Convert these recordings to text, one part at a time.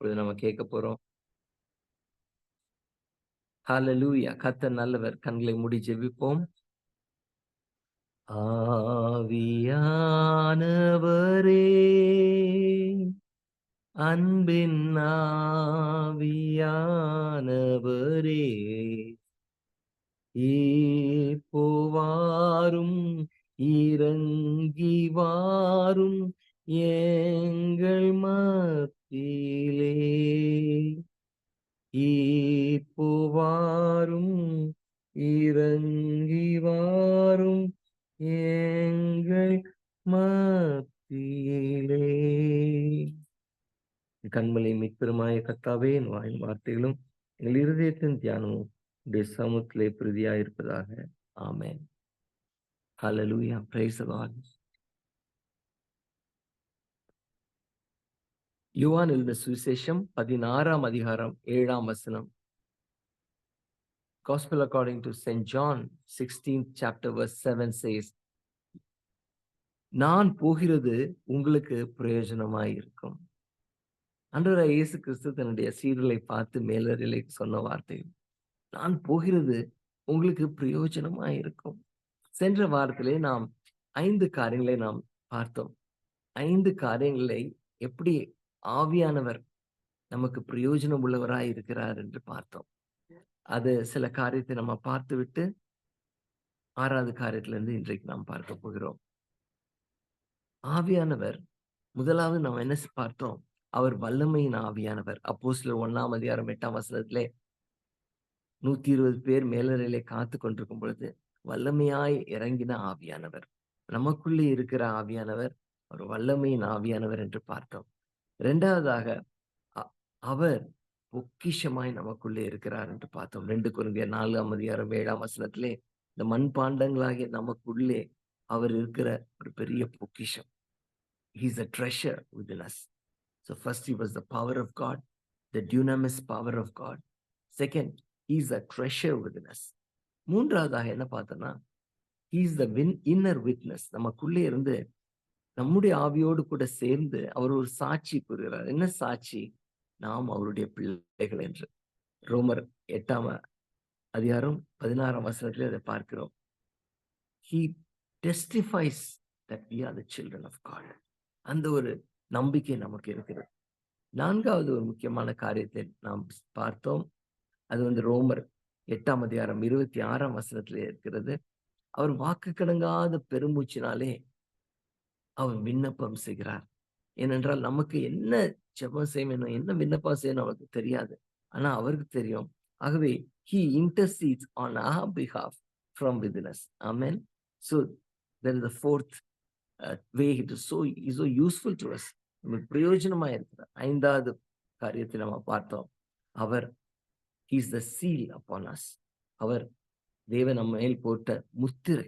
இப்பொழுது நம்ம கேட்க போறோம். ஹாலலூயா கத்த நல்லவர். கண்களை மூடி ஜெபிப்போம். ஆவியானவரே அன்பின் ஆவியானவரே இப்போவாரும் இறங்கி வாரும் எங்கள் மத்தியிலே இப்போவாரும் இறங்கி வாரும் எங்கள் மத்தியிலே. கண்மலை மீட்பெருமாய கத்தாவே என் வாயின் வார்த்தைகளும் எங்கள் இருதயத்தின் தியானமும் உடைய சமூகத்திலே பிரதியாயிருப்பதாக. ஆமென். பிரைஸ் praise the lord யுவான் எழுந்த சுவிசேஷம் பதினாறாம் அதிகாரம் ஏழாம் வசனம். Gospel according to St. John 16th chapter verse 7 says நான் போகிறது உங்களுக்கு பிரயோஜனமாய் இருக்கும் அன்றவராய் இயேசு கிறிஸ்து தன்னுடைய சீடலை பார்த்து மேலரிலே சொன்ன வார்த்தை நான் போகிறது உங்களுக்கு பிரயோஜனமாய் இருக்கும் சென்ற வாரத்திலே நாம் ஐந்து காரியங்களை நாம் பார்த்தோம். ஐந்து காரியங்களை எப்படி ஆவியானவர் நமக்கு பிரயோஜனம் உள்ளவராய் இருக்கிறார் என்று பார்த்தோம். அது சில காரியத்தை நம்ம பார்த்து விட்டு ஆறாவது காரியத்திலிருந்து இன்றைக்கு நாம் பார்க்க போகிறோம். ஆவியானவர் முதலாவது நாம் என்ன பார்த்தோம்? அவர் வல்லமையின் ஆவியானவர். அப்போ சில ஒன்னாம் அதிகாரம் எட்டாம் வசனத்திலே நூத்தி இருபது பேர் மேலறையிலே காத்து கொண்டிருக்கும் பொழுது வல்லமையாய் இறங்கின ஆவியானவர். நமக்குள்ளே இருக்கிற ஆவியானவர் ஒரு வல்லமையின் ஆவியானவர் என்று பார்த்தோம். ரெண்டாவதாக அவர் பொக்கிஷமாய் நமக்குள்ளே இருக்கிறார் என்று பார்த்தோம். ரெண்டு குருந்திய நாலாம் அதிகாரம் ஏழாம் வசனத்திலே இந்த மண்பாண்டங்களாகிய நமக்குள்ளே அவர் இருக்கிற ஒரு பெரிய பொக்கிஷம். He's a treasure with us so first he was the power of God the dunamis power of God second he's a treasure with us மூன்றாவதாக என்ன பார்த்தோம்னா he's the win inner witness நமக்குள்ளே இருந்து நம்முடைய ஆவியோடு கூட சேர்ந்து அவர் ஒரு சாட்சி கூறுகிறார். என்ன சாட்சி? நாம் அவருடைய பிள்ளைகள் என்று. ரோமர் எட்டாம் அதிகாரம் பதினாறாம் வசனத்திலே அதை பார்க்கிறோம். He testifies that we are the children of God அந்த ஒரு நம்பிக்கை நமக்கு இருக்கிறது. நான்காவது ஒரு முக்கியமான காரியத்தை நாம் பார்த்தோம். அது வந்து ரோமர் எட்டாம் அதிகாரம் இருபத்தி ஆறாம் வசனத்திலே இருக்கிறது. அவர் வாக்கு கடங்காத பெருமூச்சினாலே அவர் விண்ணப்பம் செய்கிறார் ஏனென்றால் நமக்கு என்ன ஜெபம் செய்யணும் என்ன விண்ணப்பம் செய்யணும் அவருக்கு தெரியாது. ஆனா அவருக்கு தெரியும். ஆகவே he intercedes on a behalf from witness amen so there the fourth way it is so is so useful to us நமக்கு பிரயோஜனமா இருக்கிற ஐந்தாவது காரியத்தை நம்ம பார்த்தோம். அவர் he's the seal upon us அவர் தேவன் நம்ம மேல் போட்ட முத்திரை.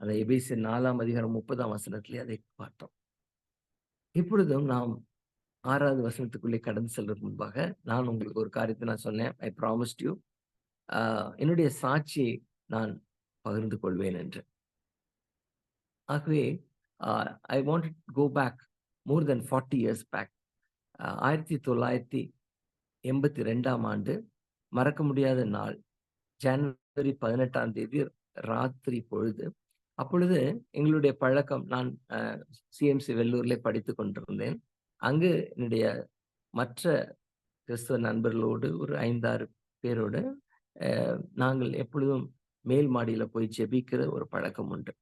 அந்த எபேசி நாலாம் அதிகாரம் முப்பதாம் வசனத்திலே அதை பார்த்தோம். இப்பொழுதும் நாம் ஆறாவது வசனத்துக்குள்ளே கடந்து செல்வதற்கு முன்பாக நான் உங்களுக்கு ஒரு காரியத்தை நான் சொன்னேன். ஐ ப்ராமிஸ்ட் யூ என்னுடைய சாட்சியை நான் பகிர்ந்து கொள்வேன் என்று. ஆகவே I want go back more than forty years back ஆயிரத்தி தொள்ளாயிரத்தி எண்பத்தி ரெண்டாம் ஆண்டு மறக்க முடியாத நாள் ஜனவரி பதினெட்டாம் தேதி ராத்திரி பொழுது அப்பொழுது எங்களுடைய பழக்கம் நான் சிஎம்சி வெள்ளூர்ல படித்து கொண்டிருந்தேன். அங்கு என்னுடைய மற்ற கிறிஸ்தவ நண்பர்களோடு ஒரு ஐந்தாறு பேரோடு நாங்கள் எப்பொழுதும் மேல் மாடியில போய் ஜெபிக்கிற ஒரு பழக்கம் உண்டு.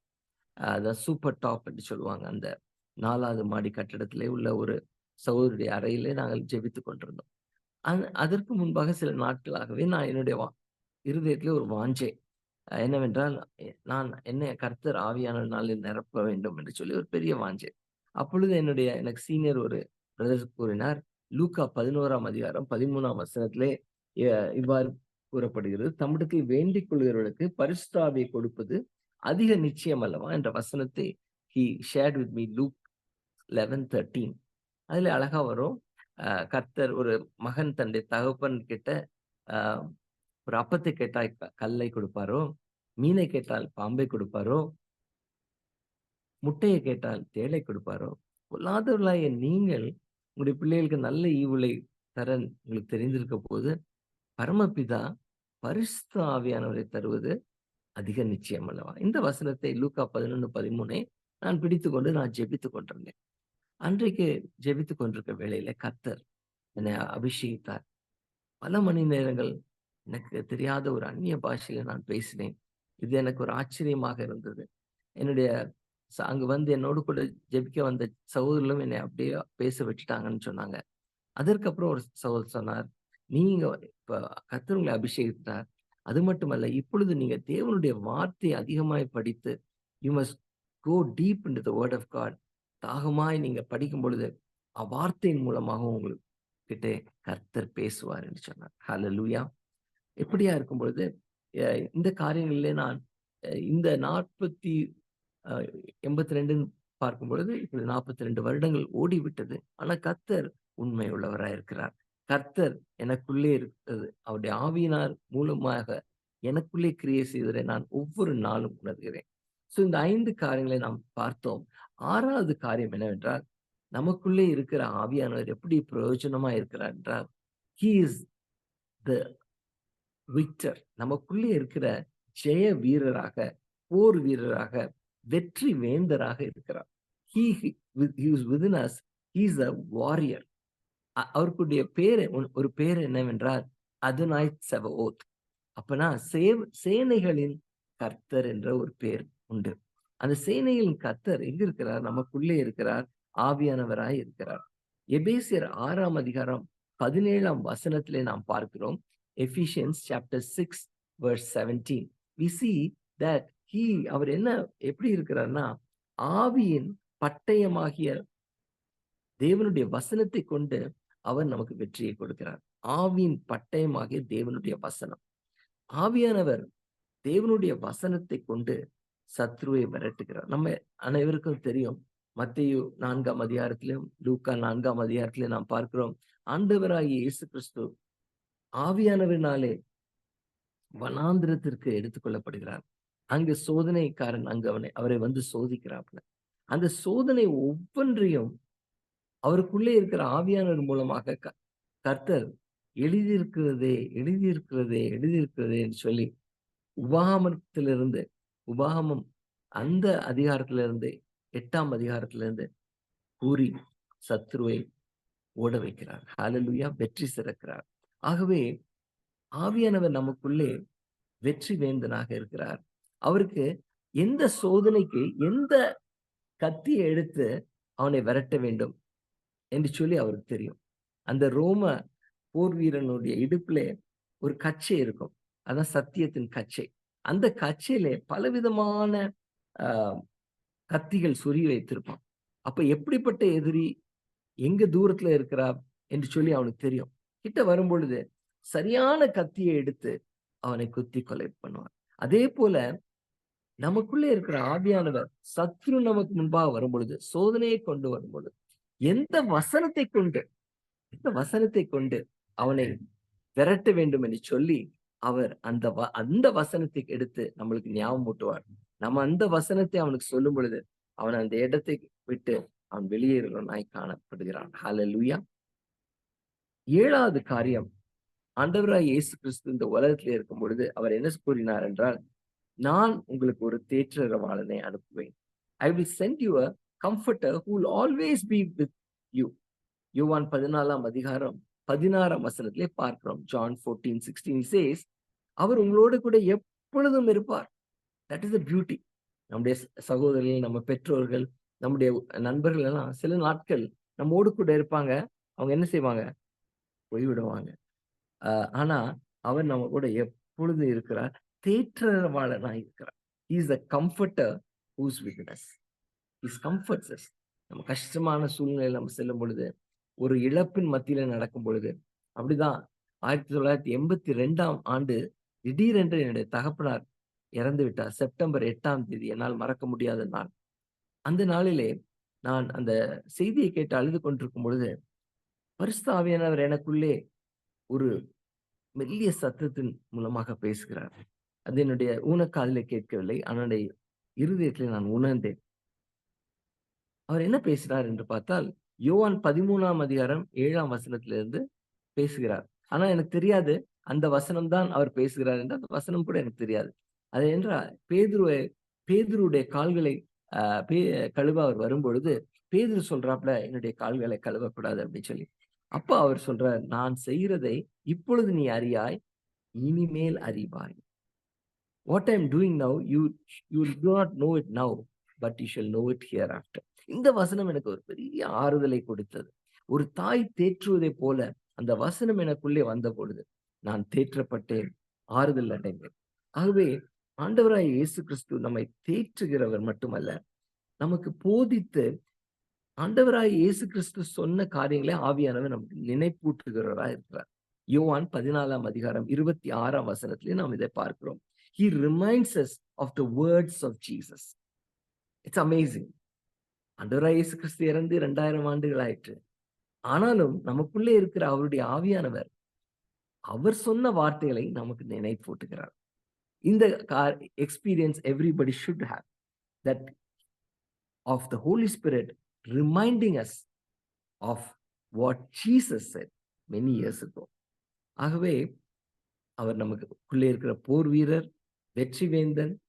அதான் சூப்பர் டாப் என்று சொல்லுவாங்க. அந்த நாலாவது மாடி கட்டிடத்திலே உள்ள ஒரு சகோதரிய அறையிலே நாங்கள் ஜெபித்து கொண்டிருந்தோம். அதற்கு முன்பாக சில நாட்களாகவே நான் என்னுடைய வா இருதயத்திலே ஒரு வாஞ்சை என்னவென்றால் நான் என்ன கர்த்தர் ஆவியான நாளில் நிரப்ப வேண்டும் என்று சொல்லி ஒரு பெரிய வாஞ்சை. அப்பொழுது என்னுடைய எனக்கு சீனியர் ஒரு பிரதர் கூறினார் லூக்கா பதினோராம் அதிகாரம் பதிமூணாம் வசனத்திலே இவ்வாறு கூறப்படுகிறது தமிழகத்தில் வேண்டிக் கொள்கிறவர்களுக்கு பரிசுத்தாவியை கொடுப்பது அதிக நிச்சயம் அல்லவா? என்ற வசனத்தை he shared with me Luke eleven thirteen அதுல அழகா வரும் கர்த்தர் ஒரு மகன் தன்னுடைய தகப்பன் கிட்ட ஒரு அப்பத்தை கேட்டால் கல்லை கொடுப்பாரோ? மீனை கேட்டால் பாம்பை கொடுப்பாரோ? முட்டையை கேட்டால் தேலை கொடுப்பாரோ? பொல்லாதவர்களாய நீங்கள் உங்களுடைய பிள்ளைகளுக்கு நல்ல ஈவுளை தர உங்களுக்கு தெரிந்திருக்க போது பரமபிதா பரிசுத்த ஆவியானவரை தருவது அதிக நிச்சயம் அல்லவா? இந்த வசனத்தை லூக்கா பதினொன்னு பதிமூனை நான் பிடித்துக்கொண்டு நான் ஜெபித்துக் கொண்டிருந்தேன். அன்றைக்கு ஜெபித்து கொண்டிருக்க வேளையில கத்தர் என்னை அபிஷேகித்தார். பல மணி நேரங்கள் எனக்கு தெரியாத ஒரு அந்நிய பாஷையில நான் பேசினேன். இது எனக்கு ஒரு ஆச்சரியமாக இருந்தது. என்னுடைய ச- அங்க வந்து என்னோடு கூட ஜெபிக்க வந்த சகோதரர்களும் என்னை அப்படியே பேச விட்டுட்டாங்கன்னு சொன்னாங்க. அதற்கப்புறம் ஒரு சகோதரர் சொன்னார் நீங்க இப்ப கத்தவங்களை அபிஷேகித்தார். அது மட்டுமல்ல இப்பொழுது நீங்க தேவனுடைய வார்த்தையை அதிகமாய் படித்து you must go deep in the word of God தாகமாய் நீங்க படிக்கும் பொழுது அவ்வார்த்தையின் மூலமாக உங்களுக்கு கிட்டே கர்த்தர் பேசுவார் என்று சொன்னார். ஹalleluya எப்படியா இருக்கும் பொழுது இந்த காரியங்களிலே நான் இந்த நாற்பத்தி எண்பத்தி ரெண்டுன்னு பார்க்கும் பொழுது இப்படி நாற்பத்தி ரெண்டு வருடங்கள் ஓடிவிட்டது. ஆனா கர்த்தர் உண்மை உள்ளவராக இருக்கிறார். கர்த்தர் எனக்குள்ளே இருக்கிறது. அவருடைய ஆவியினார் மூலமாக எனக்குள்ளே கிரியை செய்ததை நான் ஒவ்வொரு நாளும் உணர்கிறேன். சோ இந்த ஐந்து காரியங்களை நாம் பார்த்தோம். ஆறாவது காரியம் என்னவென்றால் நமக்குள்ளே இருக்கிற ஆவியானவர் எப்படி பிரயோஜனமா இருக்கிறார் என்றால் ஹீ இஸ் த விக்டர் நமக்குள்ளே இருக்கிற ஜெய வீரராக போர் வீரராக வெற்றி வேந்தராக இருக்கிறார். He within us he's a warrior அவருக்குடைய பேர் ஒரு பேர் என்னவென்றால் அதுனாய் செவஓத் அப்பனா சேவ் சேனைகளின் கர்த்தர் என்ற ஒரு பேர் உண்டு. அந்த சேனைகளின் கர்த்தர் எங்க இருக்கிறார்? நமக்குள்ளே இருக்கிறார் ஆவியானவராய் இருக்கிறார். எபேசியர் ஆறாம் அதிகாரம் பதினேழாம் வசனத்திலே நாம் பார்க்கிறோம். Ephesians chapter six verse 17 we see that he அவர் என்ன எப்படி இருக்கிறார்னா ஆவியின் பட்டயமாகிய தேவனுடைய வசனத்தை கொண்டு அவர் நமக்கு வெற்றியை கொடுக்கிறார். ஆவியின் பட்டயமாகிய தேவனுடைய வசனம். ஆவியானவர் தேவனுடைய வசனத்தை கொண்டு சத்ருவை விரட்டுகிறார். நம்ம அனைவருக்கும் தெரியும் மத்தேயு நான்காம் அதிகாரத்திலும் லூக்கா நான்காம் அதிகாரத்திலும் நாம் பார்க்கிறோம் ஆண்டவராகிய இயேசு கிறிஸ்து ஆவியானவரினாலே வனாந்திரத்திற்கு எடுத்துக்கொள்ளப்படுகிறார் அங்கு சோதனைக்காரன் அங்கு அவனை அவரை வந்து சோதிக்கிறாப்ல அந்த சோதனை ஒவ்வொன்றையும் அவருக்குள்ளே இருக்கிற ஆவியானவர் மூலமாக க- கர்த்தர் எழுதியிருக்கிறதே எழுதியிருக்கிறதே எழுதியிருக்கிறதே என்று சொல்லி உபாகமத்திலிருந்து உபாகமம் அந்த அதிகாரத்திலிருந்து எட்டாம் அதிகாரத்திலிருந்து கூறி சத்ருவை ஓட வைக்கிறார். ஹாலலுயா வெற்றி சிறக்கிறார். ஆகவே ஆவியானவர் நமக்குள்ளே வெற்றி வேந்தனாக இருக்கிறார். அவருக்கு எந்த சோதனைக்கு எந்த கத்தியை எடுத்து அவனை விரட்ட வேண்டும் என்று சொல்லி அவருக்கு தெரியும். அந்த ரோம போர் வீரனுடைய இடுப்புல ஒரு கச்சை இருக்கும். அதான் சத்தியத்தின் கச்சை. அந்த கச்சையிலே பலவிதமான ஆஹ், கத்திகள் சொருகி வைத்திருப்பான். அப்ப எப்படிப்பட்ட எதிரி எங்க தூரத்துல இருக்கிறா என்று சொல்லி அவனுக்கு தெரியும். கிட்ட வரும்பொழுது சரியான கத்தியை எடுத்து அவனை குத்தி கொலை பண்ணுவான். அதே போல நமக்குள்ளே இருக்கிற ஆவியானவர் சத்ரு நமக்கு முன்பாக வரும்பொழுது சோதனையை கொண்டு வரும்பொழுது எந்த வசனத்தை கொண்டு எந்த வசனத்தை கொண்டு அவனை விரட்ட வேண்டும் என்று சொல்லி அவர் அந்த வ- அந்த வசனத்தை எடுத்து நம்மளுக்கு ஞாபகம் ஊட்டுவார். நம்ம அந்த வசனத்தை அவனுக்கு சொல்லும் பொழுது அவன் அந்த இடத்தை விட்டு அவன் வெளியேறுவனாய் காணப்படுகிறான். ஹலலுயா ஏழாவது காரியம் ஆண்டவராய் இயேசு கிறிஸ்து இந்த உலகத்தில் இருக்கும் பொழுது அவர் என்ன கூறினார் என்றால் நான் உங்களுக்கு ஒரு தேற்றரவாளனை அனுப்புவேன். I will send you a comforter who will always be with you Yuan பதினாலாம் அதிகாரம் பதினாறாம் வசனத்திலே பார்க்கிறோம். ஜான் ஃபோர்டீன் சிக்ஸ்டீன் சேஸ் அவர் உங்களோடு கூட எப்பொழுதும் இருப்பார். தட் இஸ் த பியூட்டி நம்முடைய சகோதரர்கள் நம்ம பெற்றோர்கள் நம்முடைய நண்பர்கள் எல்லாம் சில நாட்கள் நம்மோடு கூட இருப்பாங்க. அவங்க என்ன செய்வாங்க? போய்விடுவாங்க. ஆஹ் ஆனா அவர் நம்ம கூட எப்பொழுது இருக்கிறார்? தேற்றரவாளனாய் இருக்கிறார். Is a comforter who's with us comforts us நம்ம கஷ்டமான சூழ்நிலையில் நம்ம செல்லும் பொழுது ஒரு இழப்பின் மத்தியில நடக்கும் பொழுது அப்படிதான் ஆயிரத்தி தொள்ளாயிரத்தி எண்பத்தி ரெண்டாம் ஆண்டு திடீரென்று என்னுடைய தகப்பனார் இறந்து விட்டார். செப்டம்பர் எட்டாம் தேதி. என்னால் மறக்க முடியாத நாள். அந்த நாளிலே நான் அந்த செய்தியை கேட்டு அழுது கொண்டிருக்கும் பொழுது பரிசுத்த எனக்குள்ளே ஒரு மெல்லிய சத்தத்தின் மூலமாக பேசுகிறார். அது என்னுடைய ஊனக்காதில கேட்கவில்லை அவனுடைய இருதயத்தில் நான் உணர்ந்தேன். அவர் என்ன பேசினார் என்று பார்த்தால் யோவான் பதிமூணாம் அதிகாரம் ஏழாம் வசனத்திலிருந்து பேசுகிறார். ஆனா எனக்கு தெரியாது அந்த வசனம் தான் அவர் பேசுகிறார் என்று அந்த வசனம் கூட எனக்கு தெரியாது. அது என்றால் பேதுருவை பேதுருடைய கால்களை ஆஹ் பே கழுவ அவர் வரும்பொழுது பேதுரு சொல்றாப்ல என்னுடைய கால்களை கழுவக்கூடாது அப்படின்னு சொல்லி. அப்ப அவர் சொல்றார் நான் செய்கிறதை இப்பொழுது நீ அறியாய் இனிமேல் அறிவாய். What I'm doing now you you do not know it now but you shall know it hereafter இந்த வசனம் எனக்கு ஒரு பெரிய ஆறுதலை கொடுத்தது. ஒரு தாய் தேற்றுவதை போல அந்த வசனம் எனக்குள்ளே வந்த பொழுது நான் தேற்றப்பட்டேன் ஆறுதல் அடைந்தேன். ஆகவே ஆண்டவராய் இயேசு கிறிஸ்து நம்மை தேற்றுகிறவர் மட்டுமல்ல நமக்கு போதித்து ஆண்டவராய் இயேசு கிறிஸ்து சொன்ன காரியங்களை ஆவியானவர் நமக்கு நினைப்பூட்டுகிறவராக இருக்கிறார். யோவான் பதினாலாம் அதிகாரம் இருபத்தி ஆறாம் வசனத்திலே நாம் இதை பார்க்கிறோம். He reminds us of the words of Jesus it's amazing ஆண்டவராய் இயேசு கிறிஸ்து இறந்து இரண்டாயிரம் ஆண்டுகள் ஆயிற்று. ஆனாலும் நமக்குள்ளே இருக்கிற அவருடைய ஆவியானவர் அவர் சொன்ன வார்த்தைகளை நமக்கு நினைப்பூட்டுகிறார். இந்த experience everybody should have that of the Holy Spirit reminding us of what Jesus said many years ago. ஆகவே அவர் நமக்குள்ளே இருக்கிற போர் வீரர் வெற்றி வேந்தன்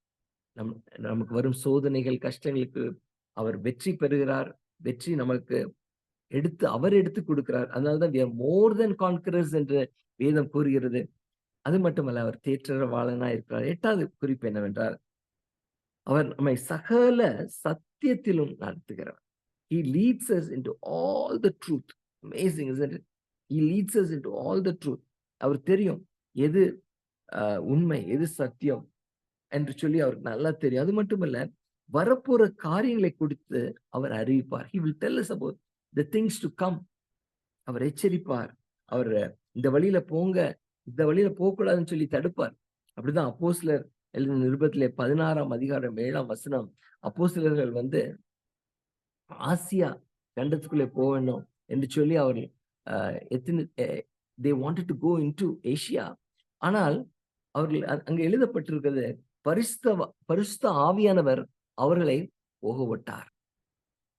நம் நமக்கு வரும் சோதனைகள் கஷ்டங்களுக்கு அவர் வெற்றி பெறுகிறார் வெற்றி நமக்கு எடுத்து அவர் எடுத்து கொடுக்கிறார். அதனால்தான் we are more than conquerors என்று வேதம் கூறுகிறது. அது மட்டுமல்ல அவர் தேற்றவாளனா இருக்கிறார். எட்டாவது குறிப்பு என்னவென்றால் அவர் நம்மை சகல சத்தியத்திலும் நடத்துகிறார் he leads us into all the truth. Amazing isn't it? He leads us into all the truth. அவர் தெரியும் எது ஆஹ், உண்மை எது சத்தியம் என்று சொல்லி அவருக்கு நல்லா தெரியும். அது மட்டுமல்ல வரப்போற காரியங்களை கொடுத்து அவர் அறிவிப்பார். He will tell us about the things to come அவர் எச்சரிப்பார். அவர் இந்த வழியில போங்க இந்த வழியில போகக்கூடாதுன்னு சொல்லி தடுப்பார். அப்படிதான் அப்போஸ்லர் எழுதின நிருபத்திலே பதினாறாம் அதிகாரம் ஏழாம் வசனம். அப்போஸ்லர்கள் வந்து ஆசியா கண்டத்துக்குள்ளே போக வேண்டும் என்று சொல்லி அவர் ஆஹ், எத்தனை they wanted to go into Asia ஆனால் அவர்கள் அங்கு எழுதப்பட்டிருக்கிறது பரிசுத்த பரிசுத்த ஆவியானவர் அவர்களை போக விட்டார்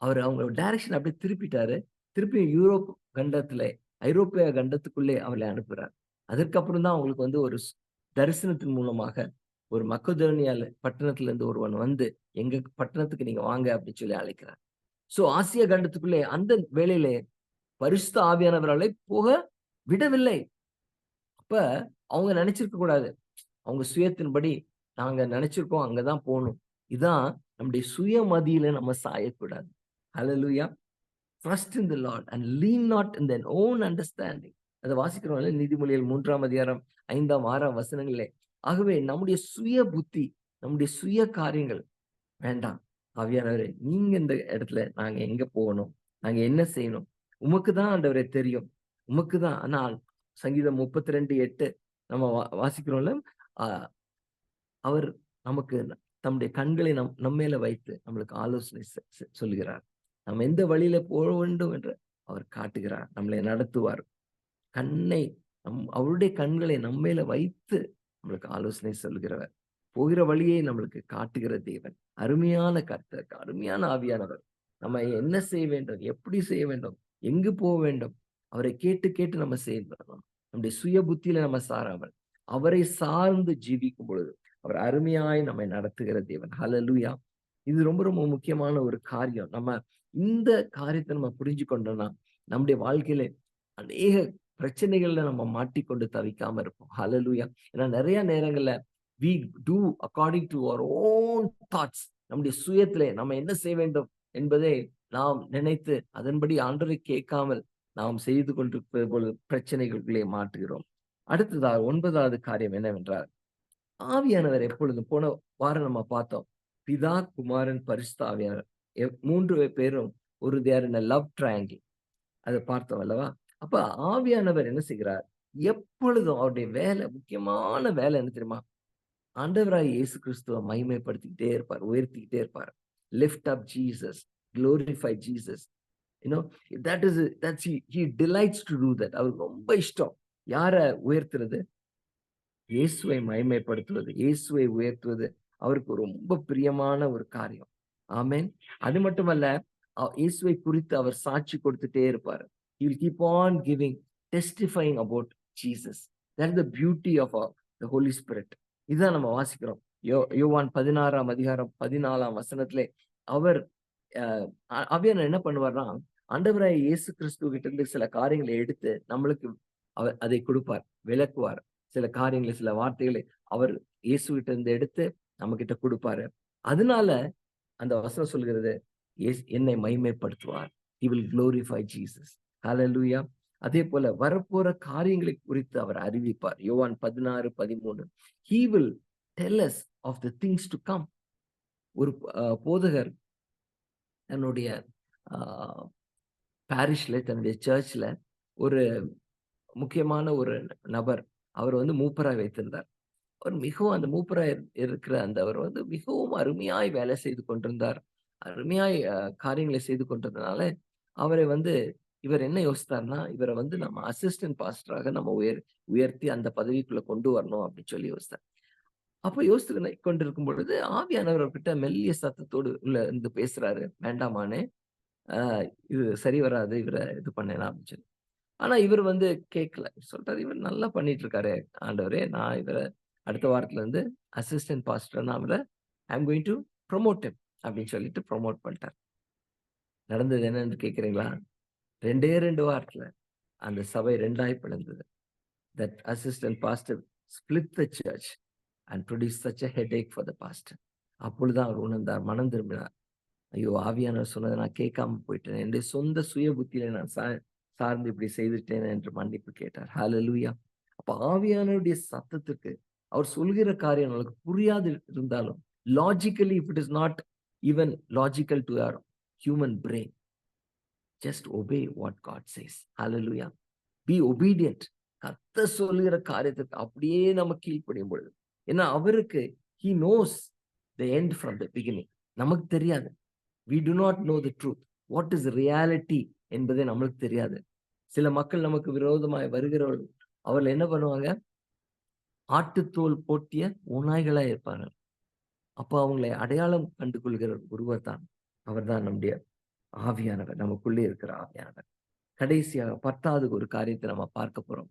அவர் அவங்களோட டைரக்ஷன் அப்படியே திருப்பிட்டாரு. திருப்பி யூரோப் கண்டத்துல ஐரோப்பிய கண்டத்துக்குள்ளே அவளை அனுப்புறார். அதற்கப்புறம் தான் அவங்களுக்கு வந்து ஒரு தரிசனத்தின் மூலமாக ஒரு மக்கதோனியால பட்டணத்துல இருந்து ஒருவன் வந்து எங்க பட்டணத்துக்கு நீங்க வாங்க அப்படின்னு சொல்லி அழைக்கிறார். சோ ஆசிய கண்டத்துக்குள்ளே அந்த வேலையிலே பரிசுத்த ஆவியானவர்களை போக விடவில்லை. அப்ப அவங்க நினைச்சிருக்க கூடாது. அவங்க சுயத்தின்படி நாங்க நினைச்சிருக்கோம் அங்கதான் போகணும். இதான் நம்முடைய சுயமதியில நம்ம சாயக்கூடாது. ஹalleluya trust in the lord and lean not in thine own understanding அதை வாசிக்கிறோம்ல நீதிமொழியில் மூன்றாம் அதிகாரம் ஐந்தாம் ஆறாம் வசனங்களே ஆகவே நம்முடைய சுய புத்தி நம்முடைய சுய காரியங்கள் வேண்டாம். ஆவியானவரே நீங்க இந்த இடத்துல நாங்க எங்க போகணும்? நாங்க என்ன செய்யணும்? உமக்கு தான் ஆண்டவரே தெரியும். உமக்கு தான் ஆனால் சங்கீதம் முப்பத்தி ரெண்டு எட்டு நம்ம வா- வாசிக்கிறோம்ல? ஆஹ் அவர் நமக்கு தம்முடைய கண்களை நம் நம்மேல வைத்து நம்மளுக்கு ஆலோசனை செ- சொல்லுகிறார். நம்ம எந்த வழியில போக வேண்டும் என்று அவர் காட்டுகிறார். நம்மளை நடத்துவார். கண்ணை நம் அவருடைய கண்களை நம்மேல வைத்து நம்மளுக்கு ஆலோசனை சொல்கிறவர் போகிற வழியை நம்மளுக்கு காட்டுகிற தேவன். அருமையான கர்த்தர் அருமையான ஆவியானவர். நம்ம என்ன செய்ய வேண்டும் எப்படி செய்ய வேண்டும் எங்கு போக வேண்டும் அவரை கேட்டு கேட்டு நம்ம செய்யணும் நம்முடைய சுய புத்தியில நம்ம சாராமல் அவரை சார்ந்து ஜீவிக்கும் பொழுது அவர் அருமையாய் நம்மை நடத்துகிற தேவன். ஹலலுயா இது ரொம்ப ரொம்ப முக்கியமான ஒரு காரியம். நம்ம இந்த காரியத்தை நம்ம புரிஞ்சு கொண்டோம்னா நம்முடைய வாழ்க்கையில அநேக பிரச்சனைகள்ல நம்ம மாட்டிக்கொண்டு தவிக்காம இருப்போம். ஹலலுயா ஏன்னா நிறைய நேரங்கள்ல we do according to our own thoughts நம்முடைய சுயத்திலே நம்ம என்ன செய்ய வேண்டும் என்பதை நாம் நினைத்து அதன்படி ஆண்டரை கேட்காமல் நாம் செய்து கொண்டிருப்பது போல பிரச்சனைகளுக்குள்ளே மாட்டுகிறோம் அடுத்ததாக ஒன்பதாவது காரியம் என்னவென்றால் ஆவியானவர் எப்பொழுதும் போன வாரம் நம்ம பார்த்தோம். பிதா குமாரன் பரிசுத்த ஆவியானவர். மூன்று பேரும் ஒரு தேர் என்ன லவ் ட்ரையாங்கிள் அதை பார்த்தோம் அல்லவா? அப்ப ஆவியானவர் என்ன செய்கிறார்? எப்பொழுதும் அவருடைய வேலை முக்கியமான வேலை என்ன தெரியுமா? ஆண்டவராய் இயேசு கிறிஸ்துவ மகிமைப்படுத்திக்கிட்டே இருப்பார் உயர்த்திக்கிட்டே இருப்பார். Lift up Jesus glorify Jesus you know that is that's he delights to do that அவருக்கு ரொம்ப இஷ்டம். யாரை உயர்த்துறது? இயேசுவை மகிமைப்படுத்துவது இயேசுவை உயர்த்துவது அவருக்கு ரொம்ப பிரியமான ஒரு காரியம். ஆமேன் அது மட்டுமல்ல இயேசுவை குறித்து அவர் சாட்சி கொடுத்துட்டே இருப்பார். He keep on giving testifying about Jesus that the beauty of the Holy Spirit இதுதான் நம்ம வாசிக்கிறோம். யோ யோவான் பதினாறாம் அதிகாரம் பதினாலாம் வசனத்திலே அவர் அவியன் என்ன பண்ணுவார்னா அண்டவராய் இயேசு கிறிஸ்துவ கிட்ட இருந்து சில காரியங்களை எடுத்து நம்மளுக்கு அவர் அதை கொடுப்பார் விளக்குவார். சில காரியங்களை சில வார்த்தைகளை அவர் இயேசு கிட்ட இருந்து எடுத்து நம்ம கிட்ட கொடுப்பாரு. அதனால அந்த வசனம் சொல்கிறது என்னை மைமைப்படுத்துவார் he வில் க்ளோரிஃபை ஜீசஸ் லூயா அதே போல வரப்போற காரியங்களை குறித்து அவர் அறிவிப்பார். யோவான் பதினாறு பதிமூணு. He will tell us of the things to come ஒரு போதகர் தன்னுடைய பாரிஷ்ல தன்னுடைய சர்ச்ல ஒரு முக்கியமான ஒரு நபர். அவர் வந்து மூப்பராய் வைத்திருந்தார். அவர் மிகவும் அந்த மூப்பராய் இருக்கிற அந்த அவர் வந்து மிகவும் அருமையாய் வேலை செய்து கொண்டிருந்தார். அருமையாய் காரியங்களை செய்து கொண்டதுனால அவரை வந்து இவர் என்ன யோசித்தார்னா இவரை வந்து நம்ம அசிஸ்டன்ட் பாஸ்டராக நம்ம உயர் உயர்த்தி அந்த பதவிக்குள்ள கொண்டு வரணும் அப்படின்னு சொல்லி யோசித்தார். அப்போ யோசித்து கொண்டிருக்கும் பொழுது ஆவியானவர் கிட்ட மெல்லிய சத்தத்தோடு உள்ள இருந்து பேசுறாரு வேண்டாமானே ஆஹ் இது சரி வராது இவரை இது பண்ணலாம் அப்படின்னு சொல்லி. ஆனா இவர் வந்து கேட்கல. சொல்றாரு இவர் நல்லா பண்ணிட்டு இருக்காரு ஆண்டவரே நான் இவரை அடுத்த வாரத்துல இருந்து அசிஸ்டன்ட் பாஸ்டர் நான் அவரை ஐம் கோயிங் டு ப்ரொமோட் அப்படின்னு சொல்லிட்டு ப்ரொமோட் பண்ணிட்டார். நடந்தது என்னன்னு கேக்குறீங்களா ரெண்டே ரெண்டு வாரத்துல அந்த சபை ரெண்டாய் பிளந்தது. That assistant pastor split the church and produce such a headache for the pastor அப்பொழுதுதான் அவர் உணர்ந்தார் மனம் திரும்பினார். ஐயோ ஆவியானவர் சொன்னதை நான் கேட்காம போயிட்டேன் என்னுடைய சொந்த சுய புத்தியில நான் சா சார்ந்து இப்படி செய்துட்டேன் என்று மன்னிப்பு கேட்டார். ஹalleluya அப்ப ஆவியானவருடைய சத்தத்துக்கு அவர் சொல்கிற காரியம் நம்மளுக்கு புரியாது இருந்தாலும் logically if it is not even logical to our human brain just obey what God says hallelujah be obedient கத்த சொல்லுகிற காரியத்துக்கு அப்படியே நம்ம கீழ்ப்படியும் பொழுது. ஏன்னா அவருக்கு he knows the end from the beginning நமக்கு தெரியாது. We do not know the truth what is reality என்பதே நம்மளுக்கு தெரியாது. சில மக்கள் நமக்கு விரோதமாய் வருகிறவர்கள் அவர்கள் என்ன பண்ணுவாங்க? ஆட்டுத்தோல் போட்டிய ஓநாய்களா இருப்பாங்க அப்போ அவங்களை அடையாளம் கண்டு கொள்கிற ஒருவர் தான். அவர் தான் நம்முடைய ஆவியானவர் நமக்குள்ளே இருக்கிற ஆவியானவர். கடைசியாக பத்தாவது ஒரு காரியத்தை நம்ம பார்க்க போறோம்.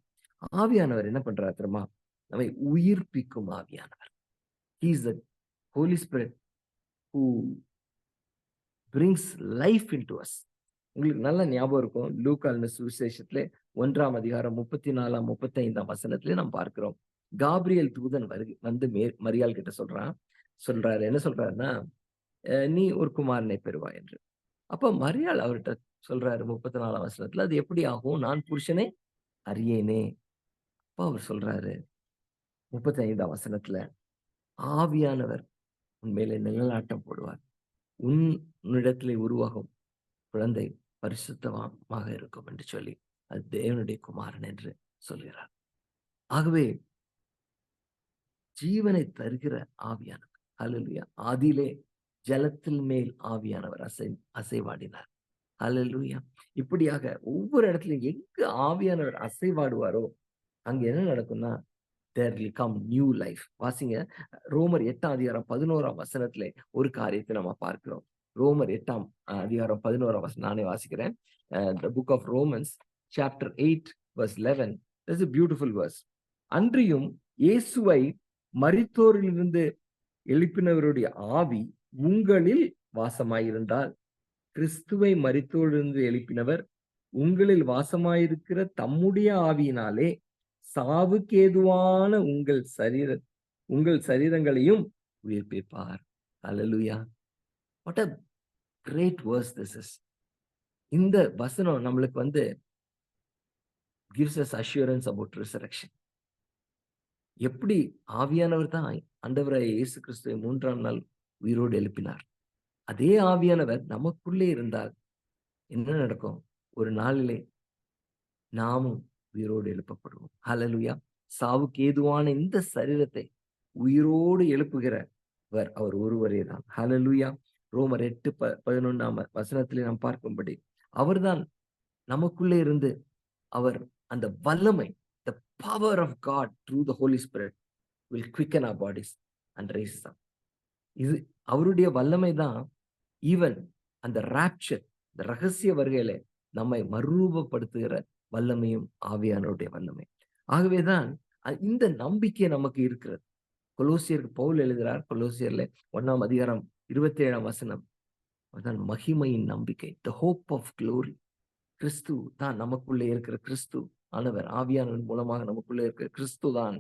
ஆவியானவர் என்ன பண்றாரு தெரியுமா? நம்மை உயிர்ப்பிக்கும் ஆவியானவர். He's the Holy Spirit who brings life into us உங்களுக்கு நல்ல ஞாபகம் இருக்கும். லூக்கால் சுவிசேஷத்துல ஒன்றாம் அதிகாரம் முப்பத்தி நாலாம் முப்பத்தி ஐந்தாம் வசனத்திலே நாம் பார்க்கிறோம். காப்ரியல் தூதன் வருகை வந்து மே மரியாள் கிட்ட சொல்றான். சொல்றாரு என்ன சொல்றாருன்னா நீ ஒரு குமாரனை பெறுவா என்று. அப்ப மரியாள் அவர்கிட்ட சொல்றாரு முப்பத்தி நாலாம் வசனத்துல அது எப்படி ஆகும்? நான் புருஷனே அறியேனே. அப்ப அவர் சொல்றாரு முப்பத்தி ஐந்தாம் வசனத்துல ஆவியானவர் உண்மையில நிழலாட்டம் போடுவார். உன்னிடத்திலே உருவாகும் குழந்தை பரிசுத்தமாக இருக்கும் என்று சொல்லி அது தேவனுடைய குமாரன் என்று சொல்கிறார். ஆகவே ஜீவனை தருகிற ஆவியானவர் அலலுயா ஆதியிலே ஜலத்தில் மேல் ஆவியானவர் அசை அசைவாடினார். அலலுயா இப்படியாக ஒவ்வொரு இடத்துலயும் எங்க ஆவியானவர் அசைவாடுவாரோ அங்க என்ன நடக்கும்னா there will come new life வாசிங்க ரோமர் எட்டாம் அதிகாரம் பதினோராம் வசனத்துல ஒரு காரியத்தை நம்ம பார்க்கிறோம். ரோமர் எட்டாம் அதிகாரம் பதினோராம் வசனம் நானே வாசிக்கிறேன். The book of Romans chapter eight verse eleven is a beautiful verse அன்றியும் இயேசுவை மரித்தோரிலிருந்து எழுப்பினவருடைய ஆவி உங்களில் வாசமாயிருந்தால் கிறிஸ்துவை மறித்தோடிருந்து எழுப்பினவர் உங்களில் வாசமாயிருக்கிற தம்முடைய ஆவியினாலே சாவுக்கேதுவான உங்கள் சரீர உங்கள் சரீரங்களையும் உயிர்ப்பிப்பார். Hallelujah what a great verse this is இந்த வசனம் நம்மளுக்கு வந்து gives us assurance about resurrection எப்படி ஆவியானவர் தான் அந்தவரை இயேசு கிறிஸ்துவை மூன்றாம் நாள் உயிரோடு எழுப்பினார். அதே ஆவியானவர் நமக்குள்ளே இருந்தால் என்ன நடக்கும்? ஒரு நாளிலே நாமும் உயிரோடு எழுப்பப்படுவோம். ஹலலுயா சாவுக்கு ஏதுவான இந்த சரீரத்தை உயிரோடு எழுப்புகிறவர் அவர் ஒருவரே தான். ஹலலுயா ரோமர் எட்டு ப பதினொன்றாம் வசனத்திலே நாம் பார்க்கும்படி அவர்தான் நமக்குள்ளே இருந்து அவர் அந்த வல்லமை the power of God through the Holy Spirit will quicken our bodies and rise தான் இது அவருடைய வல்லமை தான். ஈவன் அந்த ராப்சர் இந்த ரகசிய வருகையில நம்மை மறுரூபப்படுத்துகிற வல்லமையும் ஆவியானவருடைய வல்லமை. ஆகவேதான் இந்த நம்பிக்கை நமக்கு இருக்கிறது. கொலோசியருக்கு பவுல் எழுதுகிறார் கொலோசியர்ல ஒண்ணாம் அதிகாரம் இருபத்தி ஏழாம் வசனம். அதான் மகிமையின் நம்பிக்கை த ஹோப் ஆஃப் க்ளோரி கிறிஸ்து தான் நமக்குள்ளே இருக்கிற கிறிஸ்து ஆனவர் ஆவியானவன் மூலமாக நமக்குள்ளே இருக்கிற கிறிஸ்து தான்.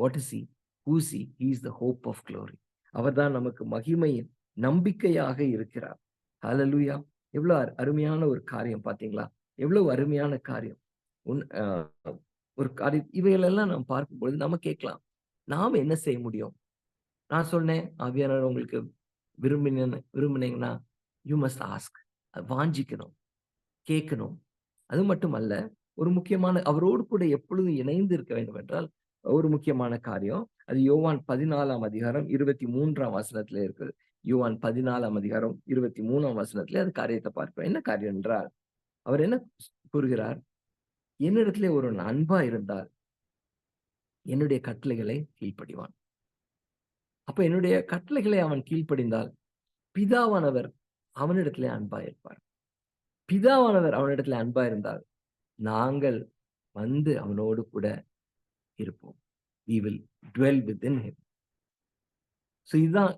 What is he who's he is the hope of glory அவர்தான் நமக்கு மகிமையின் நம்பிக்கையாக இருக்கிறார். அலலுயா எவ்வளவு அரு- அருமையான ஒரு காரியம் பாத்தீங்களா எவ்வளவு அருமையான காரியம். உன் ஒரு காரியம் இவைகளெல்லாம் நாம் பார்க்கும்பொழுது நம்ம கேட்கலாம். நாம என்ன செய்ய முடியும்? நான் சொன்னேன் ஆவியானவர் உங்களுக்கு விரும்பின விரும்பினீங்கன்னா யூ மஸ்ட் ஆஸ்க் வாஞ்சிக்கணும். கேட்கணும். அது மட்டுமல்ல ஒரு முக்கியமான அவரோடு கூட எப்பொழுதும் இணைந்து இருக்க வேண்டும் என்றால் ஒரு முக்கியமான காரியம். அது யோவான் பதினாலாம் அதிகாரம் இருபத்தி மூன்றாம் வசனத்துல இருக்குது. யோவான் பதினாலாம் அதிகாரம் இருபத்தி மூணாம் வசனத்துல அது காரியத்தை பார்க்கிறோம். என்ன காரியம் என்றால் அவர் என்ன கூறுகிறார்? என்னிடத்துல ஒரு அன்பா இருந்தால் என்னுடைய கட்டளைகளை கீழ்ப்படிவான். அப்ப என்னுடைய கட்டளைகளை அவன் கீழ்ப்படிந்தால் பிதாவானவர் அவனிடத்திலே அன்பா இருப்பார். பிதாவானவர் அவனிடத்திலே அன்பா இருந்தால் நாங்கள் வந்து அவனோடு கூட இருப்போம் we will dwell with in him so இதுதான்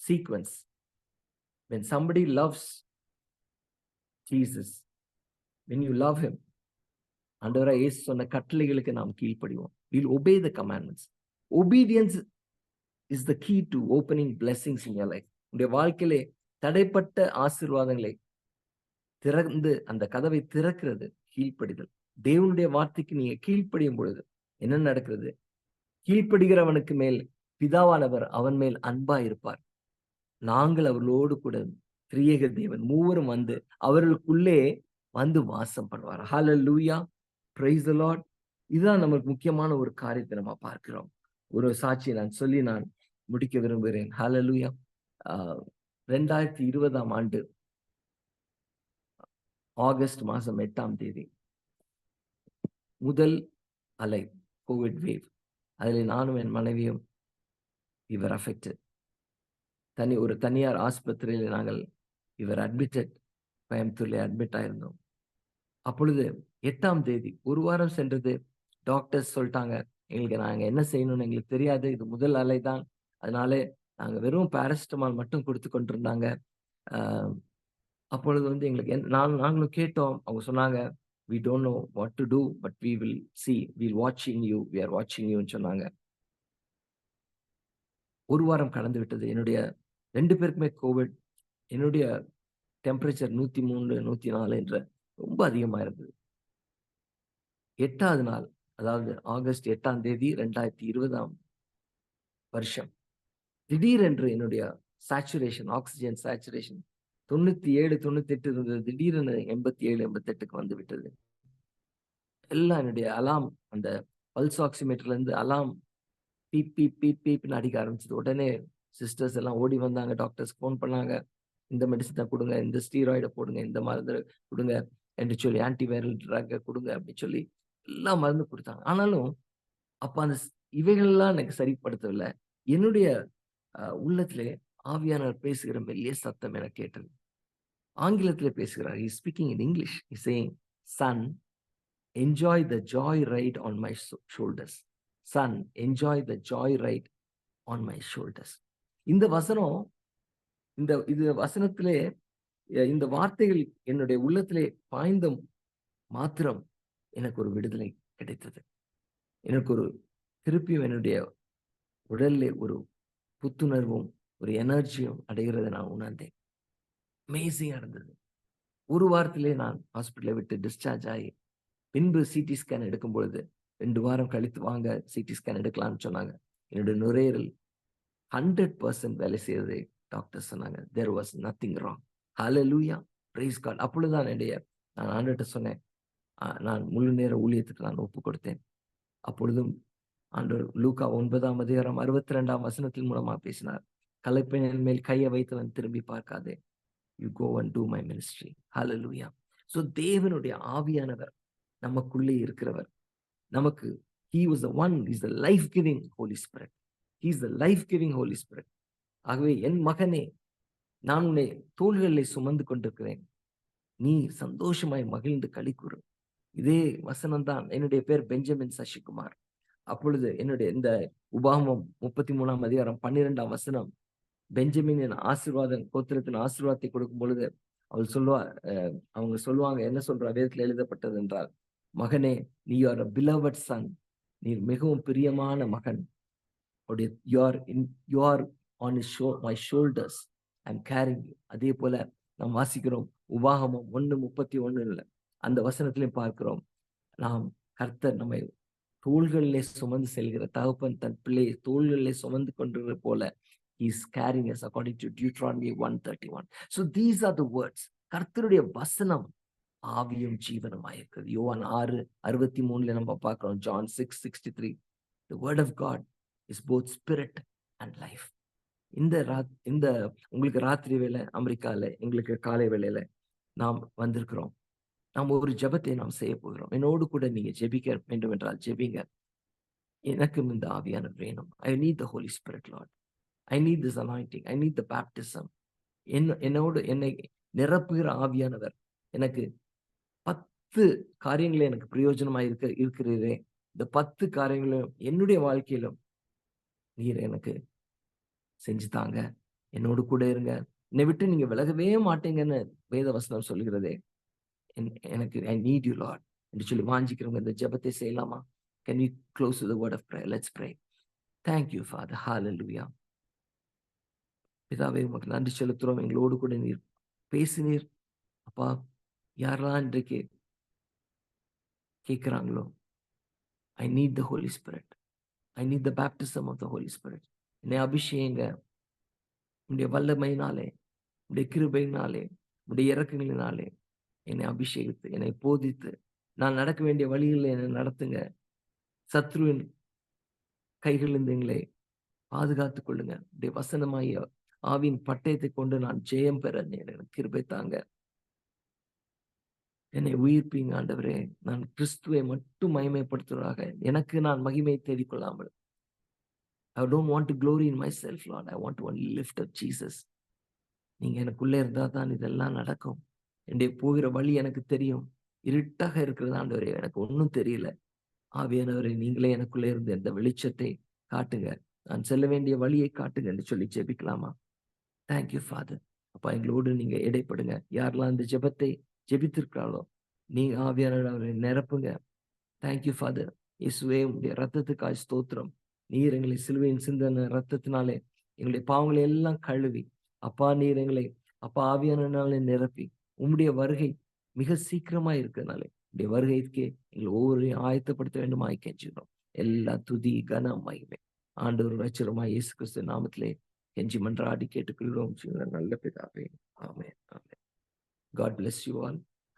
sequence when somebody loves Jesus when you love him அண்டவராக இயேசு சொன்ன கட்டளைகளுக்கு நாம் கீழ்ப்படிவோம் will obey the commandments obedience is the key to opening blessings in life உடைய வாழ்க்கையிலே தடைப்பட்ட ஆசீர்வாதங்களை திறந்து அந்த கதவை திறக்கிறது கீழ்ப்படிதல் தேவனுடைய வார்த்தைக்கு நீங்க கீழ்ப்படியும் பொழுது என்ன நடக்கிறது? கீழ்ப்படுகிறவனுக்கு மேல் பிதாவானவர் அவன் மேல் அன்பா இருப்பார் நாங்கள் அவர்களோடு கூட திரியேக தேவன் மூவரும் வந்து அவர்களுக்குள்ளே வந்து வாசம் பண்ணுவார். ஹால லூயா பிரைஸ் லாட் இதுதான் நமக்கு முக்கியமான ஒரு காரியத்தை நம்ம பார்க்கிறோம். ஒரு சாட்சியை நான் சொல்லி நான் முடிக்க விரும்புகிறேன். ஹால ஆஹ் ரெண்டாயிரத்தி இருபதாம் ஆண்டு ஆகஸ்ட் மாதம் எட்டாம் தேதி முதல் அலை. கோவிட் வேவ் அதில் நானும் என் மனைவியும் இவர் அஃபெக்டட் தனி ஒரு தனியார் ஆஸ்பத்திரியில் நாங்கள் இவர் அட்மிட்டட் கோயம்புத்தூர்ல அட்மிட் ஆயிருந்தோம். அப்பொழுது எட்டாம் தேதி ஒரு வாரம் சென்றது டாக்டர்ஸ் சொல்லிட்டாங்க எங்களுக்கு நாங்கள் என்ன செய்யணும்னு எங்களுக்கு தெரியாது இது முதல் அலை தான் அதனால நாங்கள் வெறும் பேரசிட்டமால் மட்டும் கொடுத்து கொண்டிருந்தாங்க. அப்பொழுது வந்து எங்களுக்கு என்- நாங்களும் கேட்டோம். அவங்க சொன்னாங்க we don't know what to two but we will see will வாட்சிங் யூ வி ஆர் வாட்சிங் யூன்னு சொன்னாங்க. ஒரு வாரம் கடந்து விட்டது. என்னுடைய ரெண்டு பேருக்குமே கோவிட் என்னுடைய டெம்பரேச்சர் நூற்றி மூணு நூற்றி நாலு என்ற ரொம்ப அதிகமாக இருந்தது. எட்டாவது நாள் அதாவது ஆகஸ்ட் எட்டாம் தேதி ரெண்டாயிரத்தி இருபதாம் வருஷம். திடீரென்று என்னுடைய சேச்சுரேஷன் ஆக்சிஜன் சேச்சுரேஷன் தொண்ணூத்தி ஏழு தொண்ணூத்தி எட்டு இருந்தது. திடீரென எண்பத்தி ஏழு எண்பத்தி எட்டுக்கு வந்து விட்டது. எல்லாம் என்னுடைய அலாம் அந்த பல்ஸ் ஆக்சிமீட்டர்ல இருந்து அலாம் பீப் பீப் பீப் பீப்னு அடிக்க ஆரம்பிச்சது. உடனே சிஸ்டர்ஸ் எல்லாம் ஓடி வந்தாங்க டாக்டர்ஸ் ஃபோன் பண்ணாங்க. இந்த மெடிசனை கொடுங்க இந்த ஸ்டீராய்டை போடுங்க இந்த மருந்து கொடுங்க என்று சொல்லி ஆன்டிவைரல் ட்ரக்கை கொடுங்க அப்படின்னு சொல்லி எல்லா மருந்து கொடுத்தாங்க. ஆனாலும் அப்போ அந்த இவைகள்லாம் எனக்கு சரிப்படுத்தவில்லை. என்னுடைய உள்ளத்திலே ஆவியானவர் பேசுகிற மெல்லிய சத்தம் எனக்கு கேட்டது. ஆங்கிலத்தில் பேசுகிறார். Is speaking in English is saying son enjoy the joy ride on my shoulders son enjoy the joy ride on my shoulders இந்த வசனம் இந்த இது வசனத்திலே இந்த வார்த்தைகள் என்னுடைய உள்ளத்திலே பாய்ந்த மாத்திரம் எனக்கு ஒரு விடுதலை கிடைத்தது. எனக்கு ஒரு திருப்பியும் என்னுடைய உடலில் ஒரு புத்துணர்வும் ஒரு எனர்ஜியும் அடைகிறதை நான் உணர்ந்தேன். அமேசிங்காக இருந்தது. ஒரு வாரத்திலே நான் ஹாஸ்பிட்டலை விட்டு டிஸ்சார்ஜ் ஆகி பின்பு சிடி ஸ்கேன் எடுக்கும் பொழுது ரெண்டு வாரம் கழித்து வாங்க சிடி ஸ்கேன் எடுக்கலாம்னு சொன்னாங்க. என்னுடைய நுரையீரல் ஹண்ட்ரட் பர்சன்ட் வேலை செய்யறது டாக்டர் சொன்னாங்க. தேர் வாஸ் நத்திங் ராங் ஹalleluya praise God. அப்பொழுதுதான் என்னுடைய நான் ஆண்டுகிட்ட சொன்னேன். நான் முழு நேர ஊழியத்துக்கு நான் ஒப்பு கொடுத்தேன். அப்பொழுதும் ஆண்டு லூக்கா ஒன்பதாம் அதிகாரம் அறுபத்தி ரெண்டாம் வசனத்தின் மூலமா பேசினார். கலைப்பெண்ணின் மேல் கையை வைத்தவன் திரும்பி பார்க்காதே. You go and do my ministry hallelujah so தேவனுடைய ஆவியானவர் நமக்குள்ளே இருக்கிறவர். நமக்கு he was the one is the life giving Holy Spirit he is the life giving Holy Spirit ஆகவே என் மகனே நான் உன்னை தோள்களிலே சுமந்து கொண்டிருக்கிறேன். நீ சந்தோஷமாய் மகிழ்ந்து கழிக்குறு இதே வசனம் தான் என்னுடைய பேர் பெஞ்சமின் சசிகுமார். அப்பொழுது என்னுடைய இந்த உபாமம் முப்பத்தி மூணாம் அதிகாரம் பன்னிரெண்டாம் வசனம் பெஞ்சமினின் ஆசீர்வாதம் கோத்திரத்தின் ஆசீர்வாதத்தை கொடுக்கும் பொழுது அவள் சொல்லுவா அஹ் அவங்க சொல்லுவாங்க என்ன சொல்றா? வேதத்தில் எழுதப்பட்டது என்றால் மகனே நீ ஆர் பிலவட் சன் நீ மிகவும் பிரியமான மகன். உடைய you're in you're on show my shoulders I'm carrying அதே போல நாம் வாசிக்கிறோம் உபாகமம் ஒன்று முப்பத்தி ஒண்ணுல அந்த வசனத்திலையும் பார்க்கிறோம் நாம் கர்த்தர் நம்மை தோள்களிலே சுமந்து செல்கிற தகப்பன் தன் பிள்ளையை தோள்களிலே சுமந்து கொண்டிருக்கிற போல is carrying us according to Deuteronomy one thirty one so these are the words கர்த்தருடைய வசனம் ஆவியும் ஜீவனமாக இருக்குது யோவான் ஆறு அறுபத்தி மூணுல நம்ம பார்க்கிறோம். John six sixty three the word of God is both spirit and life இந்த ராத் இந்த உங்களுக்கு ராத்திரி வேலை அமெரிக்கால எங்களுக்கு காலை வேளையில நாம் வந்திருக்கிறோம். நாம் ஒரு ஜெபத்தை நாம் செய்ய போகிறோம். என்னோடு கூட நீங்க ஜெபிக்க வேண்டும் என்றால் ஜெபிங்க. எனக்கும் இந்த ஆவியான வேணும். I need the Holy Spirit lord I need this anointing I need the baptism என்ன என்னோடு என்னை நிரப்புகிற ஆவியானவர் எனக்கு பத்து காரியங்களே எனக்கு பிரயோஜனமாக இருக்க இருக்கிறீரே. இந்த பத்து காரியங்களும் என்னுடைய வாழ்க்கையிலும் நீர் எனக்கு செஞ்சு தாங்க. என்னோடு கூட இருங்க. என்னை விட்டு நீங்க விலகவே மாட்டீங்கன்னு வேத வசனம் சொல்லுகிறதே. என்- எனக்கு ஐ நீட் யூ லாட் என்று சொல்லி வாஞ்சிக்கிறவங்க இந்த ஜெபத்தை செய்யலாமா? Can you close the word of pray let's pray thank you father ஹalleluya பிதாவே உமக்கு நன்றி செலுத்துறோம் எங்களோடு கூட நீர் பேசினீர். அப்பா யாரெல்லாம் இன்றைக்கு கேட்குறாங்களோ I need the Holy Spirit I need the baptism of the Holy Spirit என்னை அபிஷேகங்க. உடைய வல்லமையினாலே உடைய கிருபையினாலே உடைய இறக்கங்களினாலே என்னை அபிஷேகித்து என்னை போதித்து நான் நடக்க வேண்டிய வழிகளில் என்னை நடத்துங்க. சத்ருவின் கைகளிலிருந்து எங்களை பாதுகாத்துக் கொள்ளுங்க. உடைய வசனமாகிய ஆவின் பட்டயத்தை கொண்டு நான் ஜெயம் பெற எனக்கு கிருபை தாங்க. என்னை உயிர்ப்பீங்க ஆண்டவரே. நான் கிறிஸ்துவை மட்டும் மகிமைப்படுத்துவதாக எனக்கு நான் மகிமை தேடிக்கொள்ளாமல். I don't want to glory in myself lord I want only lift up Jesus நீங்க எனக்குள்ளே இருந்தால் தான் இதெல்லாம் நடக்கும். என்னுடைய போகிற வழி எனக்கு தெரியும். இருட்டாக இருக்கிறது ஆண்டவரே. எனக்கு ஒன்றும் தெரியல. ஆவியானவரை நீங்களே எனக்குள்ளே இருந்து இந்த வெளிச்சத்தை காட்டுங்க. நான் செல்ல வேண்டிய வழியை காட்டுங்க என்று சொல்லி ஜெபிக்கலாமா? தேங்க்யூ ஃபாதர் அப்பா எங்களோடு நீங்க இடைப்படுங்க. யாரெல்லாம் இந்த ஜெபத்தை ஜெபித்திருக்கிறாளோ நீங்க ஆவியானவரை நிரப்புங்க. தேங்க்யூ ஃபாதர் இயேசுவே உடைய ரத்தத்துக்காய் ஸ்தோத்திரம். நீர் எங்களை சிலுவையின் சிந்தன ரத்தத்தினாலே எங்களுடைய பாவங்களை எல்லாம் கழுவி. அப்பா நீர் எங்களை அப்பா ஆவியானாலே நிரப்பி. உம்முடைய வருகை மிக சீக்கிரமா இருக்கிறதுனாலே உடைய வருகைக்கே எங்களை ஒவ்வொருவரையும் ஆயத்தப்படுத்த வேண்டுமா கெஞ்சுகிறோம் எல்லா துதி கன மகிமை ஆண்டவர் ரச்சரமா இயேசு கிறிஸ்து நாமத்திலே கெஞ்சி மன்றாடி கேட்டுக்கொள்கிறோம். நல்ல பிதாவே. ஆமே ஆமே காட் பிளஸ் யூ ஆல்